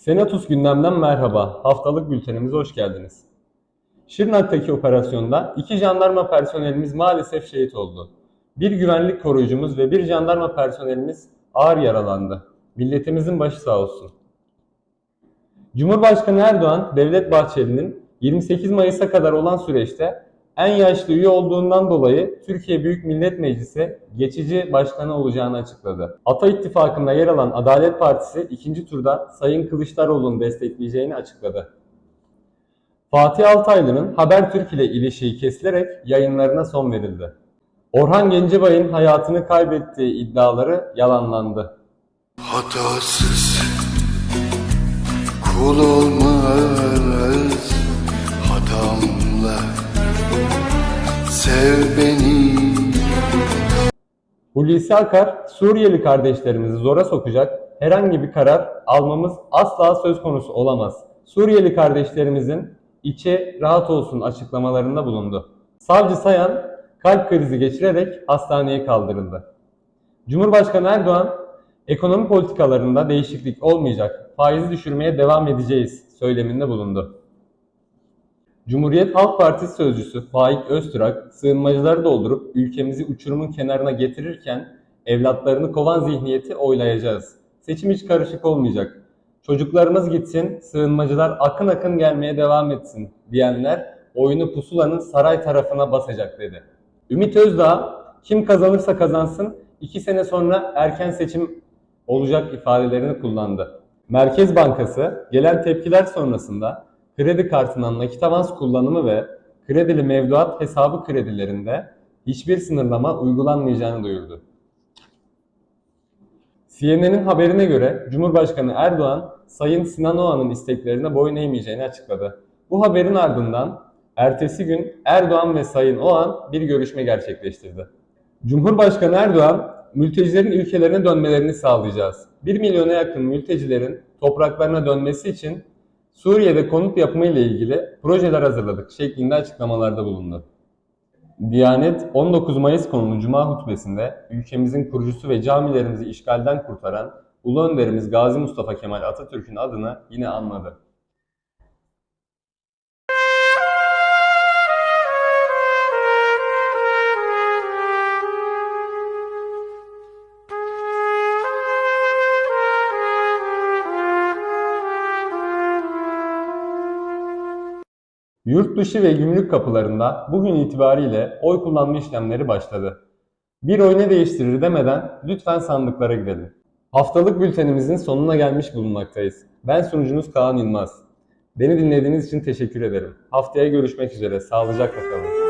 Senatus gündemden merhaba. Haftalık bültenimize hoş geldiniz. Şırnak'taki operasyonda iki jandarma personelimiz maalesef şehit oldu. Bir güvenlik koruyucumuz ve bir jandarma personelimiz ağır yaralandı. Milletimizin başı sağ olsun. Cumhurbaşkanı Erdoğan, Devlet Bahçeli'nin 28 Mayıs'a kadar olan süreçte en yaşlı üye olduğundan dolayı Türkiye Büyük Millet Meclisi geçici başkanı olacağını açıkladı. Ata İttifakı'nda yer alan Adalet Partisi ikinci turda Sayın Kılıçdaroğlu'nu destekleyeceğini açıkladı. Fatih Altaylı'nın Habertürk ile ilişiği kesilerek yayınlarına son verildi. Orhan Gencebay'ın hayatını kaybettiği iddiaları yalanlandı. Hatasız kul olmaz Hulusi Akar, Suriyeli kardeşlerimizi zora sokacak herhangi bir karar almamız asla söz konusu olamaz. Suriyeli kardeşlerimizin içi rahat olsun açıklamalarında bulundu. Savcı Sayan kalp krizi geçirerek hastaneye kaldırıldı. Cumhurbaşkanı Erdoğan, ekonomi politikalarında değişiklik olmayacak, faizi düşürmeye devam edeceğiz söyleminde bulundu. Cumhuriyet Halk Partisi sözcüsü Faik Öztürk, sığınmacıları doldurup ülkemizi uçurumun kenarına getirirken evlatlarını kovan zihniyeti oylayacağız. Seçim hiç karışık olmayacak. Çocuklarımız gitsin, sığınmacılar akın akın gelmeye devam etsin diyenler oyunu pusulanın saray tarafına basacak dedi. Ümit Özdağ, kim kazanırsa kazansın, iki sene sonra erken seçim olacak ifadelerini kullandı. Merkez Bankası gelen tepkiler sonrasında kredi kartından nakit avans kullanımı ve kredili mevduat hesabı kredilerinde hiçbir sınırlama uygulanmayacağını duyurdu. CNN'in haberine göre Cumhurbaşkanı Erdoğan, Sayın Sinan Oğan'ın isteklerine boyun eğmeyeceğini açıkladı. Bu haberin ardından ertesi gün Erdoğan ve Sayın Oğan bir görüşme gerçekleştirdi. Cumhurbaşkanı Erdoğan, mültecilerin ülkelerine dönmelerini sağlayacağız. 1 milyona yakın mültecilerin topraklarına dönmesi için Suriye'de konut yapımı ile ilgili projeler hazırladık şeklinde açıklamalarda bulundu. Diyanet 19 Mayıs konulu Cuma hutbesinde ülkemizin kurucusu ve camilerimizi işgalden kurtaran Ulu Önderimiz Gazi Mustafa Kemal Atatürk'ün adını yine anmadı. Yurt dışı ve gümrük kapılarında bugün itibariyle oy kullanma işlemleri başladı. Bir oy ne değiştirir demeden lütfen sandıklara gidelim. Haftalık bültenimizin sonuna gelmiş bulunmaktayız. Ben sunucunuz Kaan Yılmaz. Beni dinlediğiniz için teşekkür ederim. Haftaya görüşmek üzere. Sağlıcakla kalın.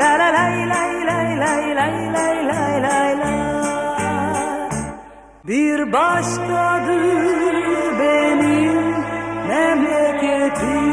La la lay lay lay lay lay lay lay lay la. Bir başkadır benim memleketim